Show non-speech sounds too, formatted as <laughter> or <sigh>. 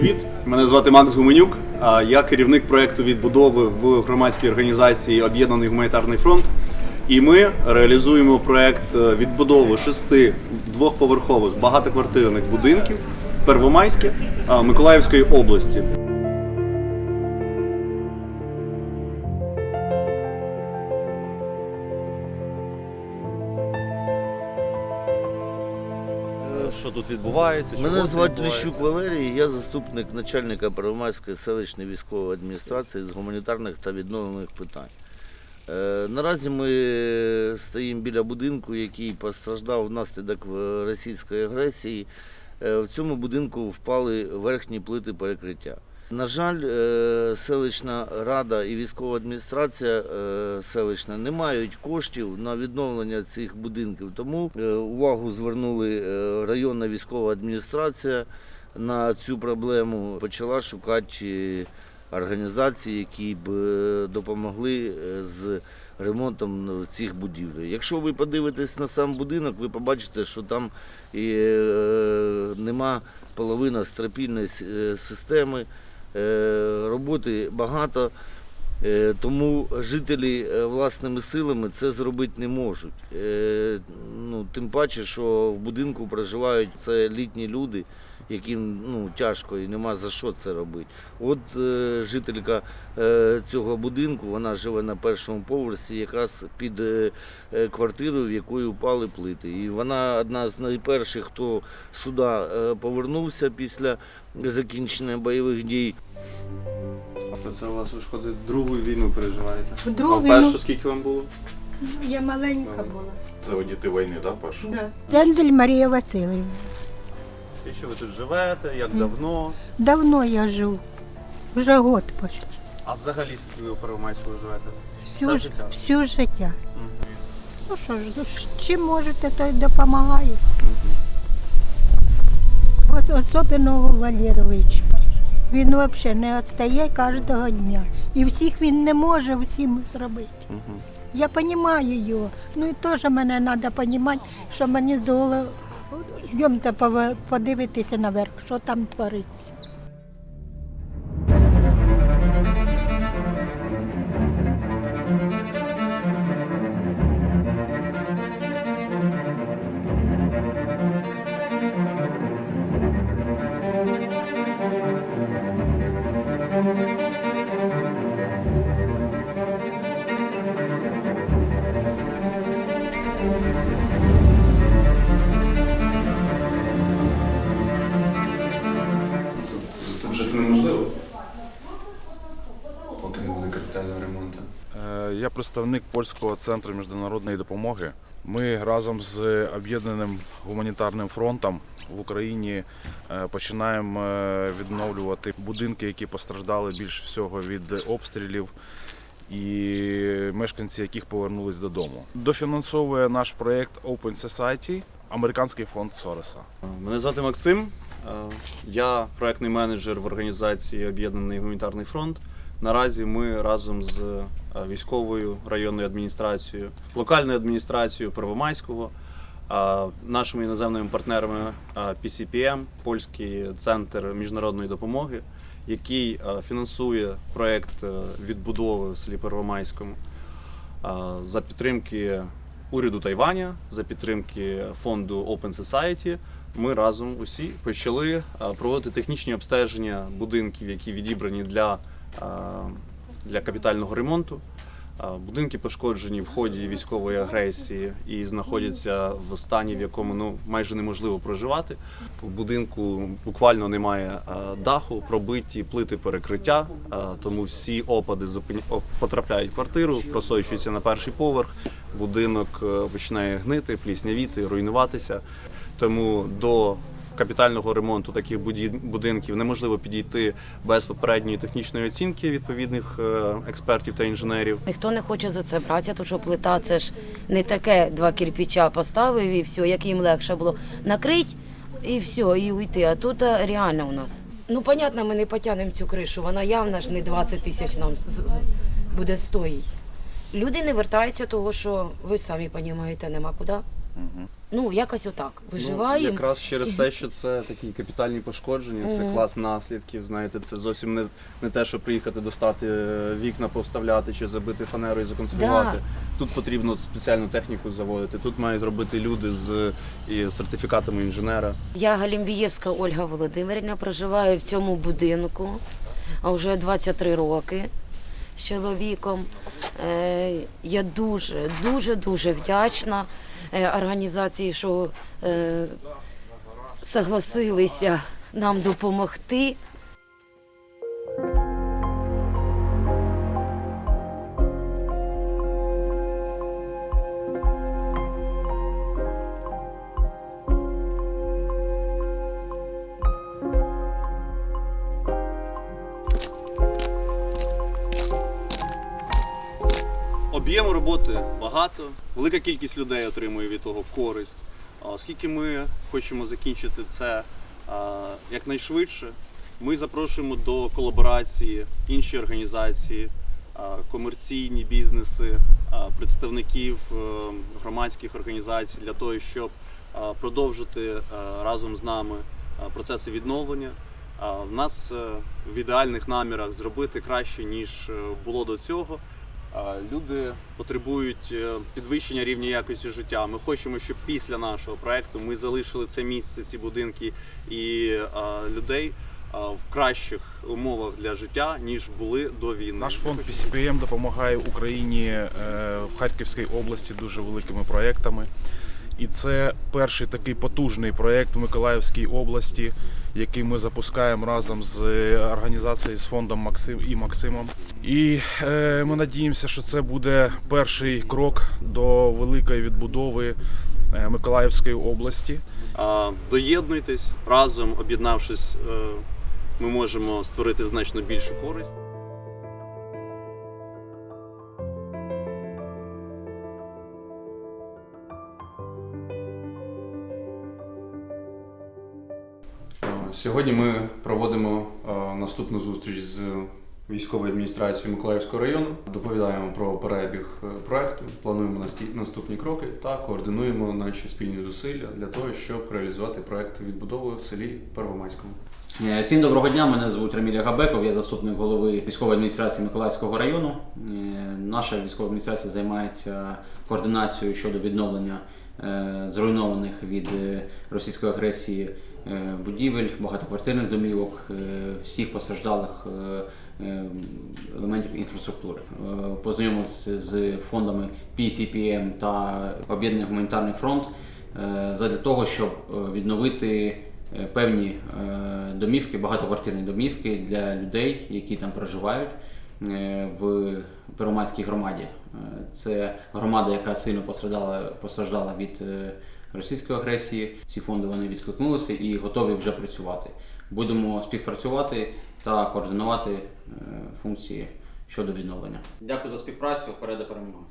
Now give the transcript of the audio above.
Привіт, мене звати Макс Гуменюк. Я керівник проєкту відбудови в громадській організації Об'єднаний гуманітарний фронт. І ми реалізуємо проект е, відбудови шести двохповерхових багатоквартирних будинків Первомайське Миколаївської області. Що тут відбувається? Мене звати Ліщук Валерій, я заступник начальника Первомайської селищної військової адміністрації з гуманітарних та відновлених питань. Е, Наразі ми стоїмо біля будинку, який постраждав внаслідок російської агресії. Е, В цьому будинку впали верхні плити перекриття. На жаль, е, селищна рада і військова адміністрація е, селищна не мають коштів на відновлення цих будинків. Тому е, увагу звернули районна військова адміністрація на цю проблему. Почала шукати організації, які б допомогли з ремонтом цих будівель. Якщо ви подивитесь на сам будинок, ви побачите, що там і, нема половина стропільної системи. Е, Роботи багато, е, тому жителі е, власними силами це зробити не можуть. Ну, тим паче, що в будинку проживають це літні люди, яким ну, тяжко і нема за що це робити. От е, жителька е, цього будинку, вона живе на першому поверсі, якраз під е, е, квартирою, в якої впали плити. І вона одна з найперших, хто сюди е, повернувся після закінчення бойових дій. А це у вас виходить другу війну переживаєте? В другу а першу скільки вам було? Я маленька була. Це ви діти війни, так, першу? Да. Дензель Марія Васильівна. І що ви тут живете? Як давно? Давно я живу. Вже год почти. А взагалі скільки ви у Первомайську живете? Всю, Все ж- життя? всю життя. Ну що ж, ну, ж, чим можете, то й допомагає. Ось особливо Валерович. Він взагалі не відстає кожного дня. І всіх він не може всім зробити. Я розумію його. Ну і теж мене треба розуміти, що мені з голови. Йдемте подивитися наверх, що там твориться. Капітального ремонту. Е, Я представник польського центру міжнародної допомоги. Ми разом з об'єднаним гуманітарним фронтом в Україні е, починаємо е, відновлювати будинки, які постраждали більш всього від обстрілів. І мешканці яких повернулись додому. Дофінансовує наш проєкт Open Society, американський фонд Сороса. Мене звати Максим. Я проектний менеджер в організації Об'єднаний гуманітарний фронт. Наразі ми разом з е, військовою районною адміністрацією, локальною адміністрацією Первомайського, нашими іноземними партнерами е, PCPM, польський центр міжнародної допомоги, який е, фінансує проект відбудови в селі Первомайському за підтримки уряду Тайваня, за підтримки фонду Open Society. Ми разом усі почали проводити технічні обстеження будинків, які відібрані для, для капітального ремонту. Будинки пошкоджені в ході військової агресії і знаходяться в стані, в якому ну майже неможливо проживати. В будинку буквально немає даху, пробиті плити перекриття, тому всі опади потрапляють в квартиру, просочуються на перший поверх. Будинок е, починає гнити, пліснявіти, руйнуватися. Тому до капітального ремонту таких будинків неможливо підійти без попередньої технічної оцінки відповідних е, експертів та інженерів. Ніхто не хоче за це братися, тому що плита це ж не таке два кирпича поставив і все, як їм легше було накрити і все, і уйти. А тут реально у нас. Ну, понятно, ми не потягнемо цю кришу, вона явно ж не 20 тисяч нам буде стоїть. Люди не вертаються, того що ви самі розумієте, нема куди. Ну, якось отак. Ну, якраз через те, <laughs> що це такі капітальні пошкодження, це клас наслідків. Знаєте, це зовсім не, не те, що приїхати достати е, вікна, повставляти чи забити фанерою і законсервувати. Тут потрібно спеціальну техніку заводити. Тут мають робити люди з і сертифікатами інженера. Я Галімбієвська Ольга Володимирівна, проживаю в цьому будинку а вже 23 роки з чоловіком. Е, Я дуже, дуже, дуже вдячна організації, що е, согласилися нам допомогти. Об'єму роботи багато, велика кількість людей отримує від того користь. Оскільки ми хочемо закінчити це якнайшвидше, ми запрошуємо до колаборації інші організації, комерційні бізнеси, представників е, громадських організацій для того, щоб продовжити е, разом з нами процеси відновлення. В нас е, в ідеальних намірах зробити краще ніж було до цього. Люди потребують е, підвищення рівня якості життя. Ми хочемо, щоб після нашого проекту ми залишили це місце, ці будинки і людей в кращих умовах для життя, ніж були до війни. Наш фонд PCPM допомагає Україні е, в Харківській області дуже великими проєктами. І це перший такий потужний проєкт в Миколаївській області, який ми запускаємо разом з організацією з фондом Максим і Максимом. І е, ми надіємося, що це буде перший крок до великої відбудови е, Миколаївської області. Доєднуйтесь разом, об'єднавшись, е, ми можемо створити значно більшу користь. Сьогодні ми проводимо е, наступну зустріч з військовою адміністрацією Миколаївського району. Доповідаємо про перебіг е, проекту, плануємо наступні кроки та координуємо наші спільні зусилля для того, щоб реалізувати проект відбудови в селі Первомайському. Е, Всім доброго дня. Мене звуть Раміль Габеков, я заступник голови військової адміністрації Миколаївського району. Наша військова адміністрація займається координацією щодо відновлення зруйнованих від російської агресії будівель, багатоквартирних домівок, е, всіх постраждалих е, е, елементів інфраструктури. Е, Познайомилися з фондами PCPM та Об'єднаний гуманітарний фронт е, задля того, щоб е, відновити е, певні е, домівки, багатоквартирні домівки для людей, які там проживають е, в Первомайській громаді. Е, Це громада, яка сильно постраждала, від е, російської агресії. Ці фонди вони відкликнулися і готові вже працювати. Будемо співпрацювати та координувати е, функції щодо відновлення. Дякую за співпрацю. Вперед перемоги.